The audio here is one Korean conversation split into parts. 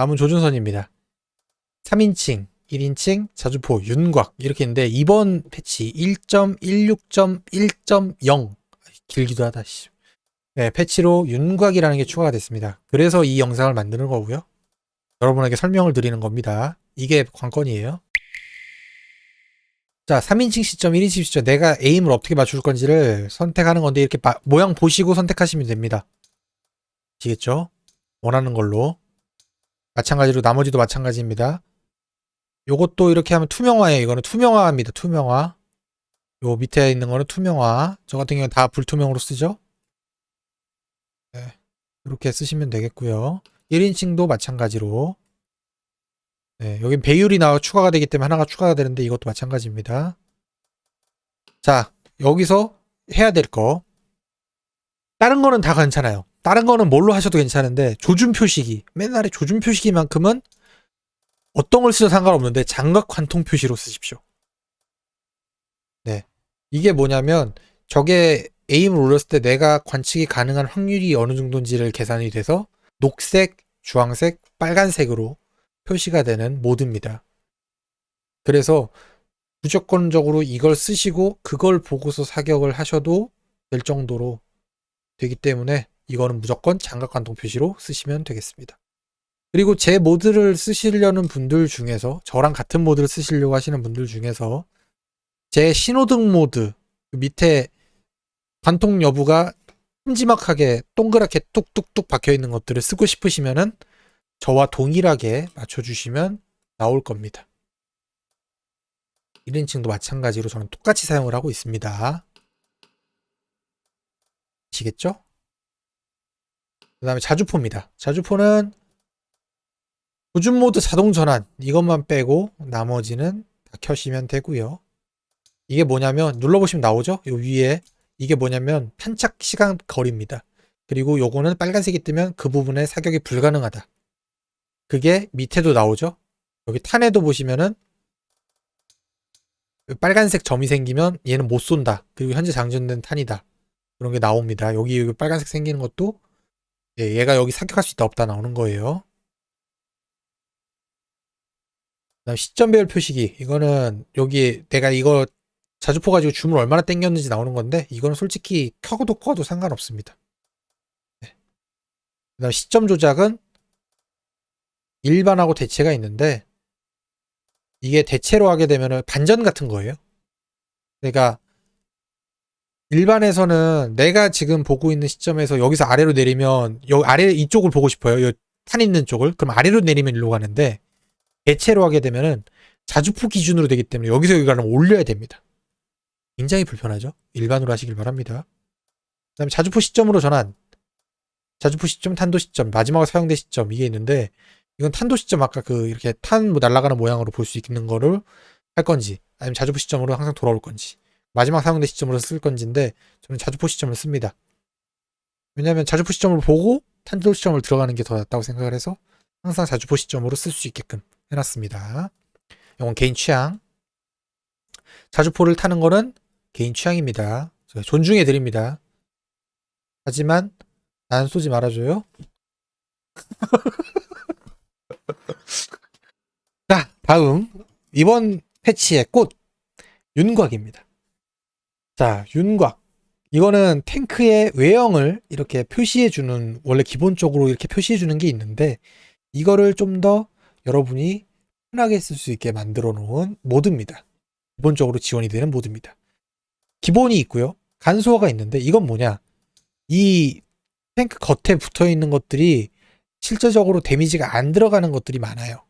다음은 조준선입니다. 3인칭, 1인칭, 자주포, 윤곽 이렇게 있는데 이번 패치 1.16.1.0 길기도 하다. 씨. 네, 패치로 윤곽이라는 게 추가가 됐습니다. 그래서 이 영상을 만드는 거고요. 여러분에게 설명을 드리는 겁니다. 이게 관건이에요. 자, 3인칭 시점, 1인칭 시점, 내가 에임을 어떻게 맞출 건지를 선택하는 건데 이렇게 마- 모양 보시고 선택하시면 됩니다. 아시겠죠? 원하는 걸로. 마찬가지로 나머지도 마찬가지입니다. 요것도 이렇게 하면 투명화예요. 이거는 투명화입니다. 투명화. 요 밑에 있는 거는 투명화. 저 같은 경우는 다 불투명으로 쓰죠. 네. 이렇게 쓰시면 되겠고요. 1인칭도 마찬가지로. 네, 여긴 배율이 나와 추가가 되기 때문에 하나가 추가가 되는데 이것도 마찬가지입니다. 자, 여기서 해야 될 거. 다른 거는 다 괜찮아요. 다른 거는 뭘로 하셔도 괜찮은데 조준 표 시기. 맨날에 조준 표 시기만큼은 어떤 걸 쓰셔도 상관없는데 장각 관통 표시로 쓰십시오. 네. 이게 뭐냐면 저게 에임을 올렸을 때 내가 관측이 가능한 확률이 어느 정도인지를 계산이 돼서 녹색, 주황색, 빨간색으로 표시가 되는 모드입니다. 그래서 무조건적으로 이걸 쓰시고 그걸 보고서 사격을 하셔도 될 정도로 되기 때문에 이거는 무조건 장각 관통 표시로 쓰시면 되겠습니다. 그리고 제 모드를 쓰시려는 분들 중에서 저랑 같은 모드를 쓰시려고 하시는 분들 중에서 제 신호등 모드 그 밑에 관통 여부가 큼지막하게 동그랗게 뚝뚝뚝 박혀 있는 것들을 쓰고 싶으시면은 저와 동일하게 맞춰주시면 나올 겁니다. 1인칭도 마찬가지로 저는 똑같이 사용을 하고 있습니다. 아시겠죠? 그 다음에 자주포입니다. 자주포는 조준 모드 자동 전환 이것만 빼고 나머지는 다 켜시면 되고요. 이게 뭐냐면 눌러보시면 나오죠? 요 위에 이게 뭐냐면 탄착 시간 거리입니다. 그리고 요거는 빨간색이 뜨면 그 부분에 사격이 불가능하다. 그게 밑에도 나오죠? 여기 탄에도 보시면은 빨간색 점이 생기면 얘는 못 쏜다. 그리고 현재 장전된 탄이다. 그런 게 나옵니다. 여기 빨간색 생기는 것도 예, 얘가 여기 사격할 수 있다 없다 나오는 거예요. 그다음 시점 배열 표시기 이거는 여기 내가 이거 자주포 가지고 줌을 얼마나 당겼는지 나오는 건데 이거는 솔직히 켜고도 꺼도 상관없습니다. 네. 그다음 시점 조작은 일반하고 대체가 있는데 이게 대체로 하게 되면은 반전 같은 거예요. 그러니까 일반에서는 내가 지금 보고 있는 시점에서 여기서 아래로 내리면 여기 아래 이쪽을 보고 싶어요. 요 탄 있는 쪽을. 그럼 아래로 내리면 일로 가는데 대체로 하게 되면은 자주포 기준으로 되기 때문에 여기서 여기가는 올려야 됩니다. 굉장히 불편하죠. 일반으로 하시길 바랍니다. 그다음에 자주포 시점으로 전환. 자주포 시점, 탄도 시점, 마지막으로 사용된 시점 이게 있는데 이건 탄도 시점 아까 그 이렇게 탄 뭐 날아가는 모양으로 볼 수 있는 거를 할 건지 아니면 자주포 시점으로 항상 돌아올 건지 마지막 사용된 시점으로 쓸 건지인데 저는 자주포 시점을 씁니다. 왜냐하면 자주포 시점을 보고 탄도 시점을 들어가는 게 더 낫다고 생각을 해서 항상 자주포 시점으로 쓸 수 있게끔 해놨습니다. 이건 개인 취향. 자주포를 타는 거는 개인 취향입니다. 존중해 드립니다. 하지만 난 쏘지 말아줘요. 자, 다음 이번 패치의 꽃 윤곽입니다. 자, 윤곽. 이거는 탱크의 외형을 이렇게 표시해 주는 원래 기본적으로 이렇게 표시해 주는 게 있는데 이거를 좀 더 여러분이 편하게 쓸 수 있게 만들어 놓은 모드입니다. 기본적으로 지원이 되는 모드입니다. 기본이 있고요. 간소화가 있는데 이건 뭐냐? 이 탱크 겉에 붙어 있는 것들이 실제적으로 데미지가 안 들어가는 것들이 많아요.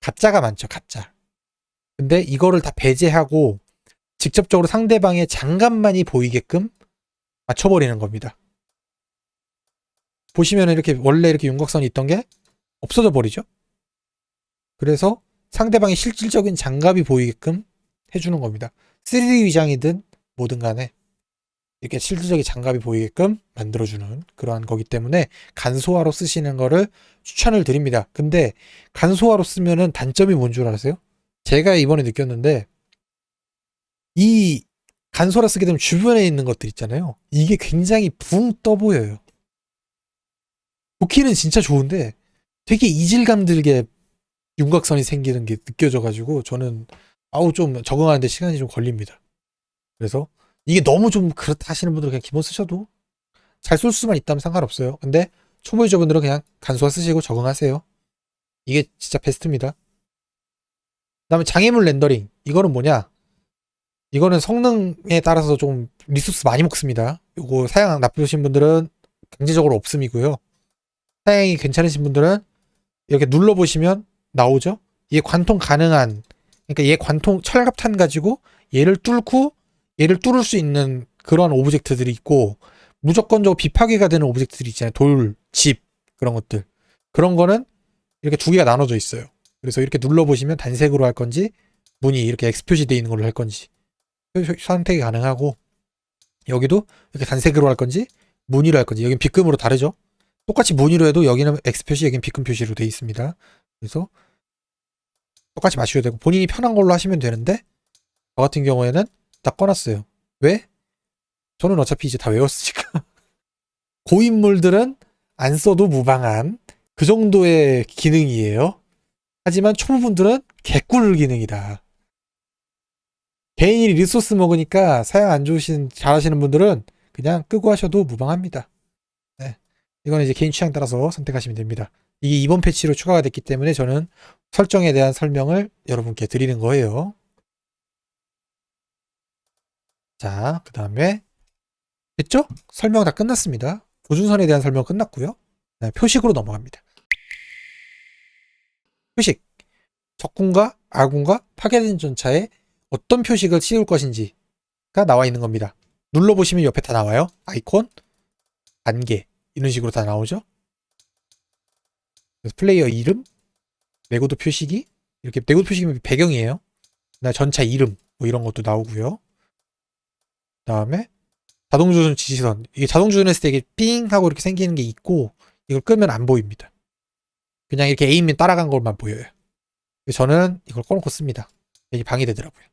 가짜가 많죠, 가짜. 근데 이거를 다 배제하고 직접적으로 상대방의 장갑만이 보이게끔 맞춰버리는 겁니다. 보시면 이렇게 원래 이렇게 윤곽선이 있던 게 없어져 버리죠. 그래서 상대방의 실질적인 장갑이 보이게끔 해주는 겁니다. 3D 위장이든 뭐든 간에 이렇게 실질적인 장갑이 보이게끔 만들어주는 그러한 거기 때문에 간소화로 쓰시는 거를 추천을 드립니다. 근데 간소화로 쓰면은 단점이 뭔 줄 아세요? 제가 이번에 느꼈는데 이 간소라 쓰게 되면 주변에 있는 것들 있잖아요. 이게 굉장히 붕 떠 보여요. 도키는 진짜 좋은데 되게 이질감 들게 윤곽선이 생기는 게 느껴져가지고 저는 아우 좀 적응하는데 시간이 좀 걸립니다. 그래서 이게 너무 좀 그렇다 하시는 분들은 그냥 기본 쓰셔도 잘쏠 수만 있다면 상관없어요. 근데 초보 유저분들은 그냥 간소화 쓰시고 적응하세요. 이게 진짜 베스트입니다. 그 다음에 장애물 렌더링 이거는 뭐냐? 이거는 성능에 따라서 좀 리소스 많이 먹습니다. 이거 사양 나쁘신 분들은 강제적으로 없음이고요. 사양이 괜찮으신 분들은 이렇게 눌러보시면 나오죠. 얘 관통 가능한 그러니까 얘 관통 철갑탄 가지고 얘를 뚫고 얘를 뚫을 수 있는 그러한 오브젝트들이 있고 무조건적으로 비파괴가 되는 오브젝트들이 있잖아요. 돌, 집 그런 것들. 그런 거는 이렇게 두 개가 나눠져 있어요. 그래서 이렇게 눌러보시면 단색으로 할 건지 문이 이렇게 X 표시 되어 있는 걸로 할 건지 선택이 가능하고 여기도 이렇게 단색으로 할 건지 무늬로 할 건지 여긴 빗금으로 다르죠. 똑같이 무늬로 해도 여기는 X 표시 여긴 빗금 표시로 되어 있습니다. 그래서 똑같이 맞추셔도 되고 본인이 편한 걸로 하시면 되는데 저 같은 경우에는 딱 꺼놨어요. 왜? 저는 어차피 이제 다 외웠으니까 고인물들은 안 써도 무방한 그 정도의 기능이에요. 하지만 초보분들은 개꿀 기능이다. 개인이 리소스 먹으니까 사양 안 좋으신 잘하시는 분들은 그냥 끄고 하셔도 무방합니다. 네. 이거는 이제 개인 취향 따라서 선택하시면 됩니다. 이게 이번 패치로 추가가 됐기 때문에 저는 설정에 대한 설명을 여러분께 드리는 거예요. 자, 그 다음에 됐죠? 설명 다 끝났습니다. 조준선에 대한 설명 끝났고요. 네, 표식으로 넘어갑니다. 표식. 적군과 아군과 파괴된 전차에 어떤 표식을 씌울 것인지가 나와 있는 겁니다. 눌러보시면 옆에 다 나와요. 아이콘, 단계 이런 식으로 다 나오죠. 플레이어 이름, 내구도 표식이 이렇게 내구도 표식이면 배경이에요. 나 전차 이름 뭐 이런 것도 나오고요. 그다음에 자동 조준 지시선 이게 자동 조준했을 때 이게 삥 하고 이렇게 생기는 게 있고 이걸 끄면 안 보입니다. 그냥 이렇게 에임맨 따라간 것만 보여요. 저는 이걸 꺼놓고 씁니다. 이게 방해되더라고요.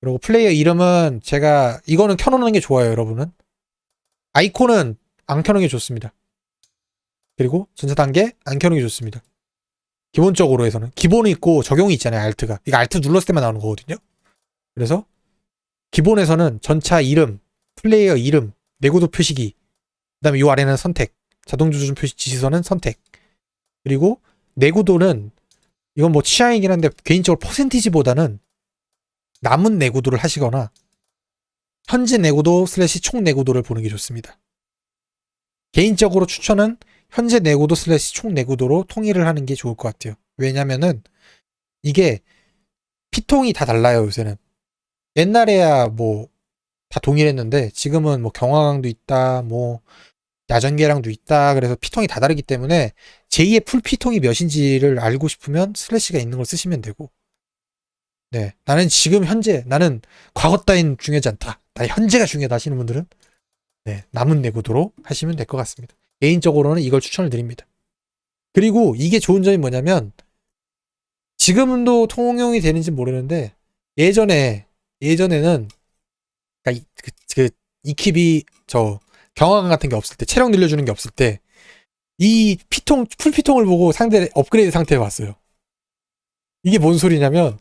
그리고 플레이어 이름은 제가 이거는 켜놓는 게 좋아요, 여러분은. 아이콘은 안 켜놓는 게 좋습니다. 그리고 전차 단계 안 켜놓는 게 좋습니다. 기본적으로 해서는 기본이 있고 적용이 있잖아요, 알트가. 이거 알트 눌렀을 때만 나오는 거거든요. 그래서 기본에서는 전차 이름, 플레이어 이름, 내구도 표시기, 그 다음에 이 아래는 선택, 자동 조준 표시 지시선은 선택. 그리고 내구도는 이건 뭐 취향이긴 한데 개인적으로 퍼센티지보다는 남은 내구도를 하시거나 현재 내구도 슬래시 총 내구도를 보는 게 좋습니다. 개인적으로 추천은 현재 내구도 슬래시 총 내구도로 통일을 하는 게 좋을 것 같아요. 왜냐면은 이게 피통이 다 달라요 요새는. 옛날에야 뭐 다 동일했는데 지금은 뭐 경화강도 있다 뭐 야전계랑도 있다 그래서 피통이 다 다르기 때문에 제2의 풀 피통이 몇인지를 알고 싶으면 슬래시가 있는 걸 쓰시면 되고 네. 나는 지금 현재 나는 과거 따윈 중요하지 않다. 나 현재가 중요하다 하시는 분들은 네 남은 내구도로 하시면 될 것 같습니다. 개인적으로는 이걸 추천을 드립니다. 그리고 이게 좋은 점이 뭐냐면 지금도 통용이 되는지 모르는데 예전에 예전에는 그러니까 이, 그, 그 이킵이 저 경화관 같은 게 없을 때 체력 늘려주는 게 없을 때 이 피통 풀 피통을 보고 상대 업그레이드 상태에 왔어요. 이게 뭔 소리냐면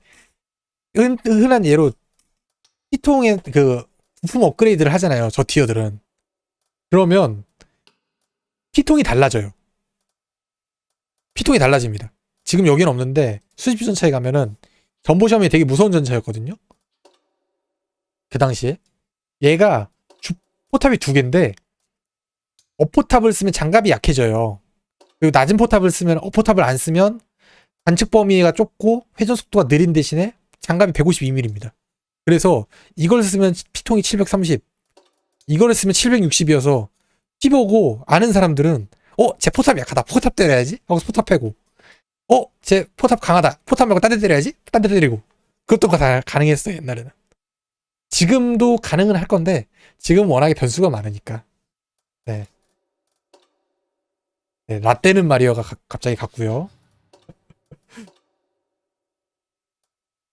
흔, 흔한 예로 피통의 그 부품 업그레이드를 하잖아요. 저 티어들은 그러면 피통이 달라져요. 피통이 달라집니다. 지금 여기는 없는데 수집주 전차에 가면은 전보시험이 되게 무서운 전차였거든요. 그 당시에 얘가 주, 포탑이 두 개인데 어포탑을 쓰면 장갑이 약해져요. 그리고 낮은 포탑을 쓰면 어포탑을 안 쓰면 관측 범위가 좁고 회전 속도가 느린 대신에 장갑이 152mm입니다. 그래서 이걸 쓰면 피통이 730, 이걸 쓰면 760이어서 피보고 아는 사람들은 어, 제 포탑 약하다. 포탑 때려야지. 하고 포탑 패고. 어, 제 포탑 강하다. 포탑 말고 딴 데 때려야지. 딴 데 때리고. 그것도 다 가능했어요, 옛날에는. 지금도 가능은 할 건데 지금 워낙에 변수가 많으니까. 네. 네, 라떼는 마리어가 가- 갑자기 갔고요.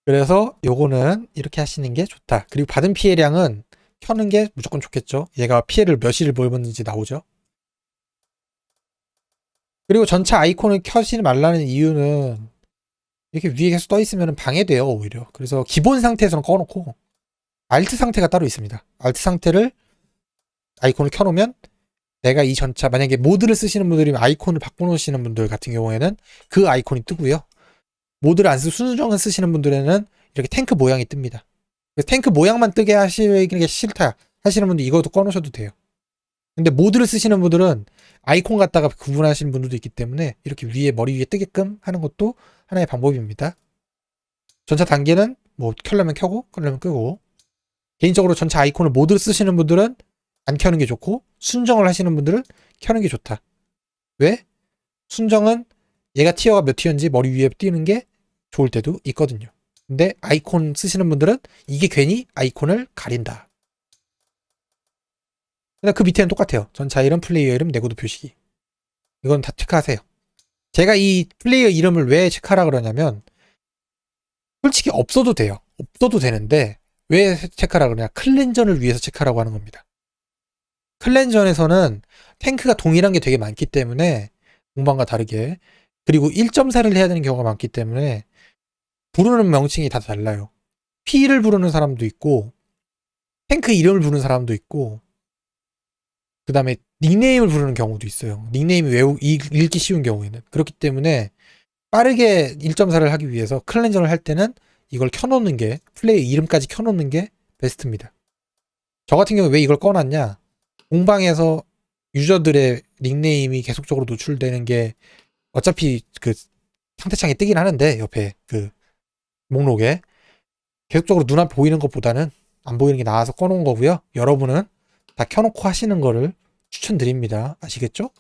그래서 요거는 이렇게 하시는 게 좋다. 그리고 받은 피해량은 켜는 게 무조건 좋겠죠. 얘가 피해를 몇일 입었는지 나오죠. 그리고 전차 아이콘을 켜지 말라는 이유는 이렇게 위에 계속 떠 있으면 방해돼요 오히려 그래서 기본 상태에서는 꺼놓고 알트 상태가 따로 있습니다 알트 상태를 아이콘을 켜놓으면 내가 이 전차 만약에 모드를 쓰시는 분들이면 아이콘을 바꿔놓으시는 분들 같은 경우에는 그 아이콘이 뜨고요 모드를 안 쓰고 순정을 쓰시는 분들에는 이렇게 탱크 모양이 뜹니다 그래서 탱크 모양만 뜨게 하시는 게 싫다 하시는 분들 이것도 꺼놓으셔도 돼요 근데 모드를 쓰시는 분들은 아이콘 갖다가 구분하시는 분들도 있기 때문에 이렇게 위에 머리 위에 뜨게끔 하는 것도 하나의 방법입니다. 전차 단계는 뭐 켜려면 켜고 끄려면 끄고 개인적으로 전차 아이콘을 모드를 쓰시는 분들은 안 켜는 게 좋고 순정을 하시는 분들은 켜는 게 좋다. 왜? 순정은 얘가 티어가 몇 티어인지 머리 위에 띄는 게 좋을 때도 있거든요. 근데 아이콘 쓰시는 분들은 이게 괜히 아이콘을 가린다. 그 밑에는 똑같아요. 전차 이름, 플레이어 이름, 내구도 표시기. 이건 다 체크하세요. 제가 이 플레이어 이름을 왜 체크하라 그러냐면 솔직히 없어도 돼요. 없어도 되는데 왜 체크하라 그러냐? 클랜전을 위해서 체크하라고 하는 겁니다. 클랜전에서는 탱크가 동일한 게 되게 많기 때문에 공방과 다르게 그리고 1.4를 해야 되는 경우가 많기 때문에 부르는 명칭이 다 달라요. P를 부르는 사람도 있고 탱크 이름을 부르는 사람도 있고 그 다음에 닉네임을 부르는 경우도 있어요. 닉네임이 외우, 읽- 읽기 쉬운 경우에는. 그렇기 때문에 빠르게 1.4를 하기 위해서 클렌저를 할 때는 이걸 켜놓는 게, 플레이 이름까지 켜놓는 게 베스트입니다. 저 같은 경우 왜 이걸 꺼놨냐? 공방에서 유저들의 닉네임이 계속적으로 노출되는 게 어차피 그 상태창에 뜨긴 하는데, 옆에 그 목록에. 계속적으로 눈앞에 보이는 것보다는 안 보이는 게 나아서 꺼놓은 거고요. 여러분은 다 켜놓고 하시는 거를 추천드립니다. 아시겠죠?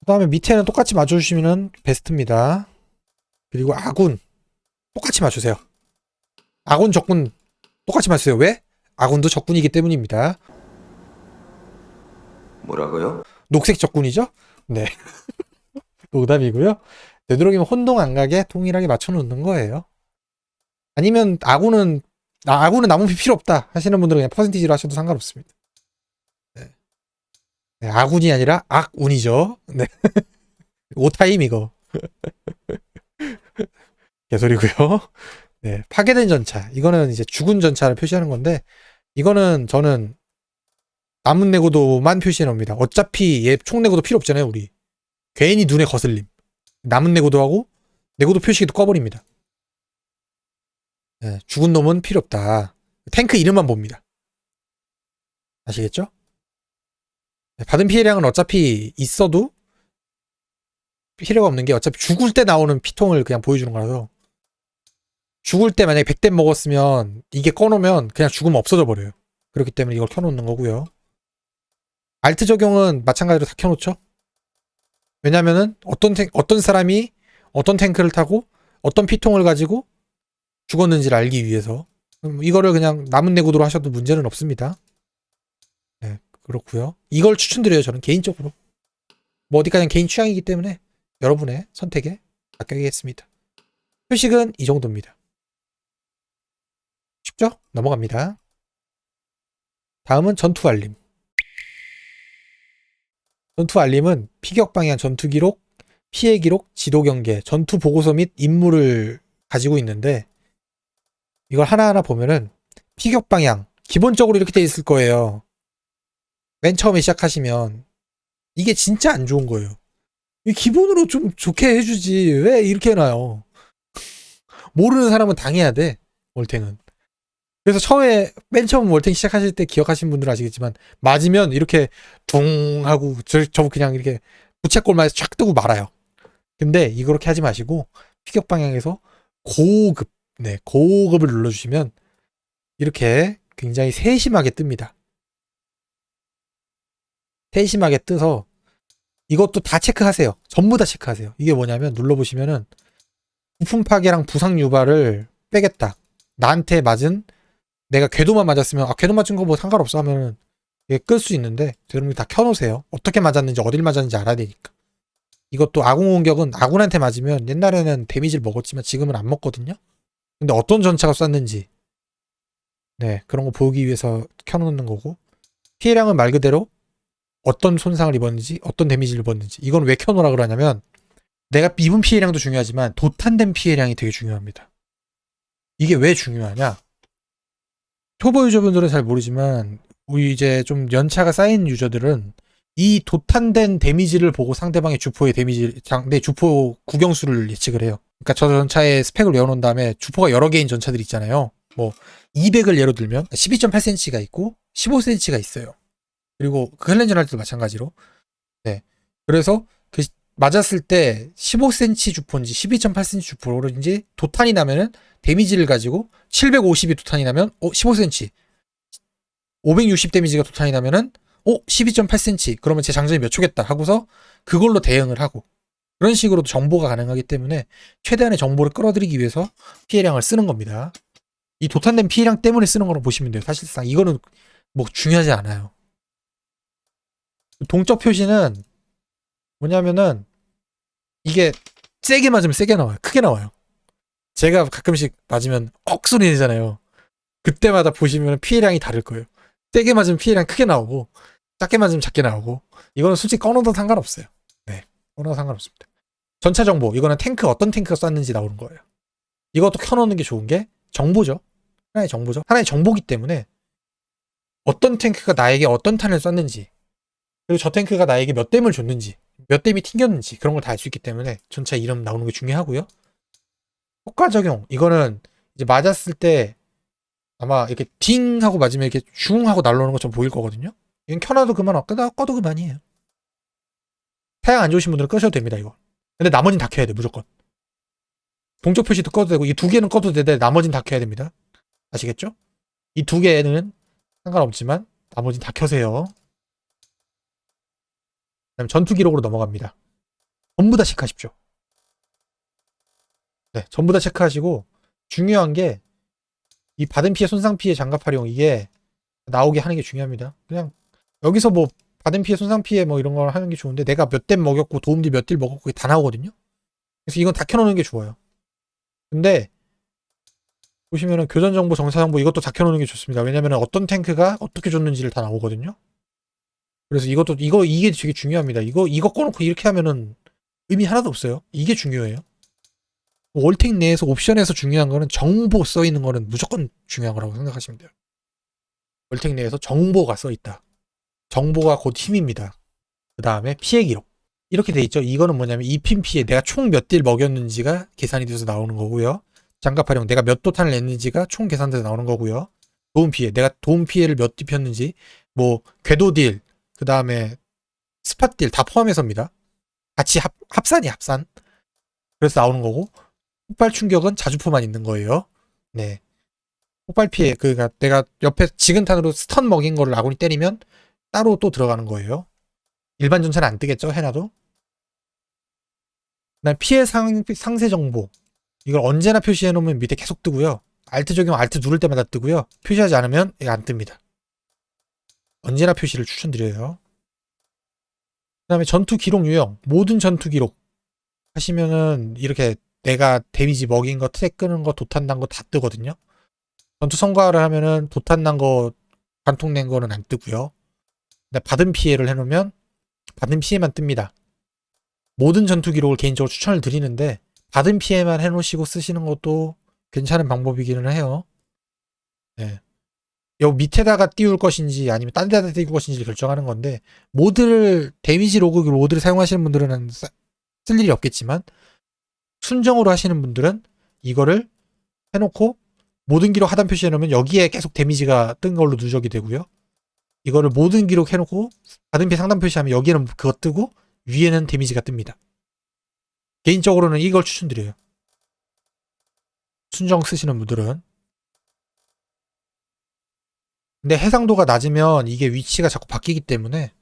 그 다음에 밑에는 똑같이 맞춰주시면 베스트입니다. 그리고 아군 똑같이 맞추세요. 아군 적군 똑같이 맞추세요. 왜? 아군도 적군이기 때문입니다. 뭐라고요? 녹색 적군이죠? 네. 농담이고요. 되도록이면 혼동 안 가게 동일하게 맞춰놓는 거예요. 아니면 아군은 아, 아군은 나무피 필요 없다 하시는 분들은 그냥 퍼센티지로 하셔도 상관없습니다. 네. 네, 아군이 아니라 악운이죠. 네. 오타임 이거. 개소리고요. 네, 파괴된 전차. 이거는 이제 죽은 전차를 표시하는 건데 이거는 저는 남은 내고도만 표시해 놓습니다. 어차피 얘 총 내고도 필요 없잖아요, 우리. 괜히 눈에 거슬림. 남은 내고도 하고 내고도 표시기도 꺼버립니다. 네, 죽은 놈은 필요 없다. 탱크 이름만 봅니다. 아시겠죠? 네, 받은 피해량은 어차피 있어도 필요가 없는 게 어차피 죽을 때 나오는 피통을 그냥 보여주는 거라서 죽을 때 만약에 100대 먹었으면 이게 꺼놓으면 그냥 죽으면 없어져 버려요. 그렇기 때문에 이걸 켜놓는 거고요. 알트 적용은 마찬가지로 다 켜놓죠. 왜냐면은 어떤 탱, 어떤 사람이 어떤 탱크를 타고 어떤 피통을 가지고 죽었는지를 알기 위해서 음, 이거를 그냥 남은 내구도로 하셔도 문제는 없습니다. 네, 그렇고요. 이걸 추천드려요. 저는 개인적으로. 뭐 어디까지 개인 취향이기 때문에 여러분의 선택에 맡기겠습니다. 표식은 이 정도입니다. 쉽죠? 넘어갑니다. 다음은 전투 알림. 전투 알림은 피격 방향 전투 기록, 피해 기록, 지도 경계, 전투 보고서 및 임무를 가지고 있는데 이걸 하나하나 보면은 피격 방향 기본적으로 이렇게 돼 있을 거예요. 맨 처음에 시작하시면 이게 진짜 안 좋은 거예요. 이 기본으로 좀 좋게 해주지 왜 이렇게 해놔요? 모르는 사람은 당해야 돼 월탱은. 그래서 처음에 맨 처음 월탱 시작하실 때 기억하신 분들은 아시겠지만 맞으면 이렇게 둥 하고 저, 저 그냥 이렇게 부채꼴만에서 쫙 뜨고 말아요. 근데 이렇게 하지 마시고 피격 방향에서 고급 네, 고급을 눌러주시면 이렇게 굉장히 세심하게 뜹니다. 세심하게 뜨서 이것도 다 체크하세요. 전부 다 체크하세요. 이게 뭐냐면 눌러보시면은 부품 파괴랑 부상 유발을 빼겠다. 나한테 맞은 내가 궤도만 맞았으면 아 궤도 맞은 거 뭐 상관없어 하면은 이게 끌 수 있는데 여러분이 다 켜놓으세요. 어떻게 맞았는지 어딜 맞았는지 알아야 되니까. 이것도 아군 공격은 아군한테 맞으면 옛날에는 데미지를 먹었지만 지금은 안 먹거든요. 근데 어떤 전차가 쐈는지 네 그런 거 보기 위해서 켜놓는 거고 피해량은 말 그대로 어떤 손상을 입었는지 어떤 데미지를 입었는지 이건 왜 켜놓으라 그러냐면 내가 입은 피해량도 중요하지만 도탄된 피해량이 되게 중요합니다. 이게 왜 중요하냐? 초보 유저분들은 잘 모르지만 우리 이제 좀 연차가 쌓인 유저들은 이 도탄된 데미지를 보고 상대방의 주포의 데미지 상대 주포 구경수를 예측을 해요. 그러니까 저 전차에 스펙을 외워놓은 다음에 주포가 여러 개인 전차들 있잖아요. 뭐 200을 예로 들면 12.8cm가 있고 15cm가 있어요. 그리고 그 헬렌전 할 때도 마찬가지로. 네. 그래서 그 시- 맞았을 때 15cm 주포인지 12.8cm 주포인지 도탄이 나면은 데미지를 가지고 750이 도탄이 나면 어 15cm 560 데미지가 도탄이 나면은 어 12.8cm 그러면 제 장전이 몇 초겠다 하고서 그걸로 대응을 하고 그런 식으로도 정보가 가능하기 때문에 최대한의 정보를 끌어들이기 위해서 피해량을 쓰는 겁니다. 이 도탄된 피해량 때문에 쓰는 거로 보시면 돼요. 사실상 이거는 뭐 중요하지 않아요. 동적 표시는 뭐냐면은 이게 세게 맞으면 세게 나와요. 크게 나와요. 제가 가끔씩 맞으면 억 소리 내잖아요. 그때마다 보시면 피해량이 다를 거예요. 세게 맞으면 피해량 크게 나오고 작게 맞으면 작게 나오고 이거는 솔직히 꺼놓어도 상관없어요. 네, 꺼놓어도 상관없습니다. 전차 정보 이거는 탱크 어떤 탱크가 쐈는지 나오는 거예요. 이것도 켜놓는 게 좋은 게 정보죠. 하나의 정보죠. 하나의 정보기 때문에 어떤 탱크가 나에게 어떤 탄을 쐈는지 그리고 저 탱크가 나에게 몇 댐을 줬는지 몇 댐이 튕겼는지 그런 걸 다 알 수 있기 때문에 전차 이름 나오는 게 중요하고요. 효과 적용 이거는 이제 맞았을 때 아마 이렇게 딩 하고 맞으면 이렇게 슝 하고 날라오는 것처럼 보일 거거든요. 이건 켜놔도 그만 없다 꺼도 그만이에요. 사양 안 좋으신 분들은 끄셔도 됩니다 이거. 근데 나머지는 다 켜야 돼 무조건. 동적 표시도 꺼도 되고 이 두 개는 꺼도 되는데 나머지는 다 켜야 됩니다. 아시겠죠? 이 두 개는 상관없지만 나머지는 다 켜세요. 그다음 전투 기록으로 넘어갑니다. 전부 다 체크하십시오. 네, 전부 다 체크하시고 중요한 게 이 받은 피해, 손상 피해, 장갑 활용 이게 나오게 하는 게 중요합니다. 그냥 여기서 뭐 받은 피해, 손상 피해 뭐 이런 걸 하는 게 좋은데 내가 몇댐 먹였고 도움딜 몇딜 먹었고 다 나오거든요. 그래서 이건 다 켜놓는 게 좋아요. 근데 보시면은 교전 정보, 정사 정보 이것도 다 켜놓는 게 좋습니다. 왜냐면은 어떤 탱크가 어떻게 줬는지를 다 나오거든요. 그래서 이것도 이거 이게 되게 중요합니다. 이거 이거 꺼놓고 이렇게 하면은 의미 하나도 없어요. 이게 중요해요. 월텍 내에서 옵션에서 중요한 거는 정보 써 있는 거는 무조건 중요한 거라고 생각하시면 돼요. 월텍 내에서 정보가 써 있다. 정보가 곧 힘입니다. 그 다음에 피해 기록. 이렇게 돼 있죠. 이거는 뭐냐면 입힌 피해, 내가 총 몇 딜 먹였는지가 계산이 돼서 나오는 거고요. 장갑 활용, 내가 몇 도탄을 냈는지가 총 계산돼서 나오는 거고요. 도움 피해, 내가 도움 피해를 몇 입혔는지, 뭐 궤도 딜, 그 다음에 스팟 딜 다 포함해서입니다. 같이 합, 합산이 합산. 그래서 나오는 거고, 폭발 충격은 자주포만 있는 거예요. 네. 폭발 피해, 그니까 내가 옆에 지근탄으로 스턴 먹인 거를 아군이 때리면 따로 또 들어가는 거예요. 일반 전차는 안 뜨겠죠, 해놔도. 그다음 피해 상, 상세 정보. 이걸 언제나 표시해 놓으면 밑에 계속 뜨고요. 알트 적용, 알트 누를 때마다 뜨고요. 표시하지 않으면 이거 안 뜹니다. 언제나 표시를 추천드려요. 그 다음에 전투 기록 유형. 모든 전투 기록 하시면은 이렇게 내가 데미지 먹인 거, 트랙 끄는 거, 도탄 난 거 다 뜨거든요. 전투 성과를 하면은 도탄 난 거, 관통 낸 거는 안 뜨고요. 근데 받은 피해를 해놓으면 받은 피해만 뜹니다. 모든 전투 기록을 개인적으로 추천을 드리는데 받은 피해만 해놓으시고 쓰시는 것도 괜찮은 방법이기는 해요. 네. 요 밑에다가 띄울 것인지 아니면 딴 데다 띄울 것인지 결정하는 건데 모드를 데미지 로그 모드를 사용하시는 분들은 싸- 쓸 일이 없겠지만 순정으로 하시는 분들은 이거를 해놓고 모든 기록 하단 표시해 놓으면 여기에 계속 데미지가 뜬 걸로 누적이 되고요. 이거를 모든 기록 해놓고 피해 상단 표시하면 여기에는 그거 뜨고 위에는 데미지가 뜹니다. 개인적으로는 이걸 추천드려요. 순정 쓰시는 분들은. 근데 해상도가 낮으면 이게 위치가 자꾸 바뀌기 때문에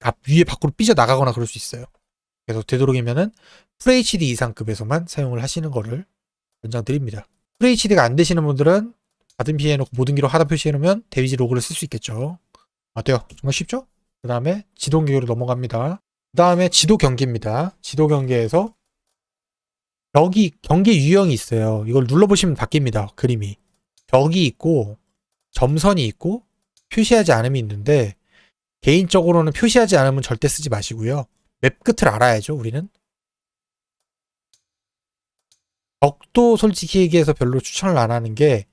앞 위에 밖으로 삐져 나가거나 그럴 수 있어요. 그래서 되도록이면은 FHD 이상급에서만 사용을 하시는 거를 권장드립니다. FHD가 안 되시는 분들은 받은 피해 놓고 모든 기록 하단 표시해 놓으면 데미지 로그를 쓸 수 있겠죠. 어때요? 정말 쉽죠? 그 다음에 지도 경기로 넘어갑니다. 그 다음에 지도 경기입니다. 지도 경기에서 벽이 경기 유형이 있어요. 이걸 눌러보시면 바뀝니다. 그림이 벽이 있고 점선이 있고 표시하지 않음이 있는데 개인적으로는 표시하지 않으면 절대 쓰지 마시고요. 맵 끝을 알아야죠, 우리는. 벽도 솔직히 얘기해서 별로 추천을 안 하는 게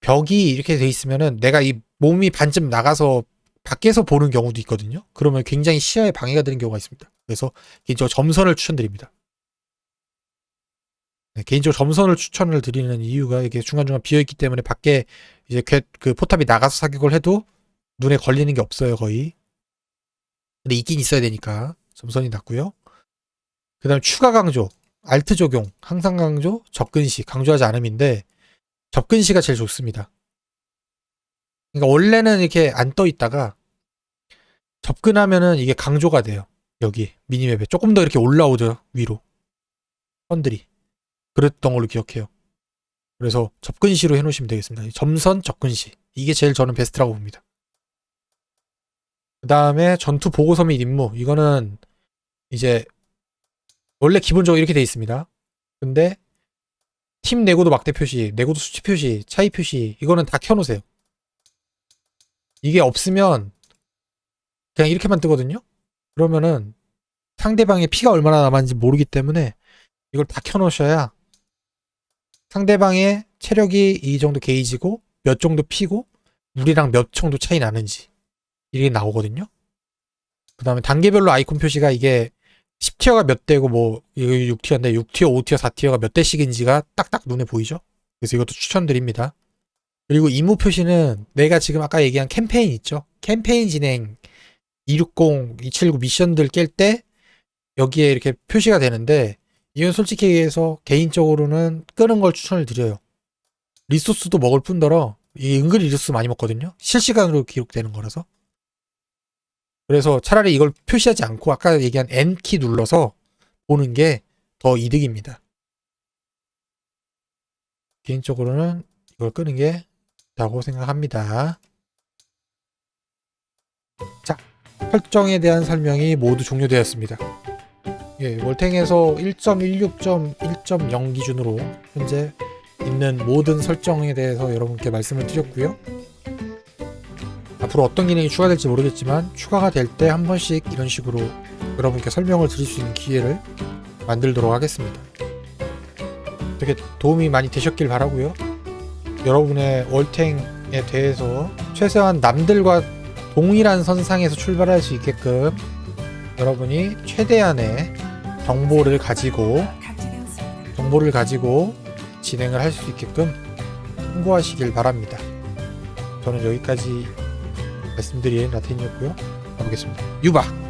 벽이 이렇게 돼 있으면은 내가 이 몸이 반쯤 나가서 밖에서 보는 경우도 있거든요. 그러면 굉장히 시야에 방해가 되는 경우가 있습니다. 그래서 개인적으로 점선을 추천드립니다. 네, 개인적으로 점선을 추천을 드리는 이유가 이게 중간중간 비어있기 때문에 밖에 이제 괴- 그 포탑이 나가서 사격을 해도 눈에 걸리는 게 없어요, 거의. 근데 있긴 있어야 되니까 점선이 낫고요. 그 다음 추가 강조, 알트 적용, 항상 강조, 접근시, 강조하지 않음인데 접근시가 제일 좋습니다. 그러니까 원래는 이렇게 안 떠 있다가 접근하면은 이게 강조가 돼요. 여기 미니맵에 조금 더 이렇게 올라오죠 위로 선들이 그랬던 걸로 기억해요. 그래서 접근시로 해놓으시면 되겠습니다. 점선 접근시 이게 제일 저는 베스트라고 봅니다. 그 다음에 전투 보고서 및 임무 이거는 이제 원래 기본적으로 이렇게 돼 있습니다. 근데 팀 내고도 막대 표시, 내고도 수치 표시, 차이 표시 이거는 다 켜놓으세요. 이게 없으면 그냥 이렇게만 뜨거든요. 그러면은 상대방의 피가 얼마나 남았는지 모르기 때문에 이걸 다 켜놓으셔야 상대방의 체력이 이 정도 게이지고 몇 정도 피고 우리랑 몇 정도 차이 나는지 이게 나오거든요. 그 다음에 단계별로 아이콘 표시가 이게 10티어가 몇 대고 뭐 이거 6티어인데 6티어, 5티어, 4티어가 몇 대씩인지가 딱딱 눈에 보이죠. 그래서 이것도 추천드립니다. 그리고 임무 표시는 내가 지금 아까 얘기한 캠페인 있죠. 캠페인 진행 260, 279 미션들 깰 때 여기에 이렇게 표시가 되는데 이건 솔직히 얘기해서 개인적으로는 끄는 걸 추천을 드려요. 리소스도 먹을 뿐더러 이 은근히 리소스 많이 먹거든요. 실시간으로 기록되는 거라서. 그래서 차라리 이걸 표시하지 않고 아까 얘기한 N키 눌러서 보는 게 더 이득입니다. 개인적으로는 이걸 끄는 게 좋다고 생각합니다. 자, 설정에 대한 설명이 모두 종료되었습니다. 예, 월탱에서 1.16.1.0 기준으로 현재 있는 모든 설정에 대해서 여러분께 말씀을 드렸고요. 앞으로 어떤 기능이 추가될지 모르겠지만 추가가 될 때 한 번씩 이런 식으로 여러분께 설명을 드릴 수 있는 기회를 만들도록 하겠습니다. 되게 도움이 많이 되셨길 바라고요. 여러분의 월탱에 대해서 최소한 남들과 동일한 선상에서 출발할 수 있게끔 여러분이 최대한의 정보를 가지고 정보를 가지고 진행을 할 수 있게끔 참고하시길 바랍니다. 저는 여기까지 말씀드린 라텐이었고요. 가보겠습니다. 유바!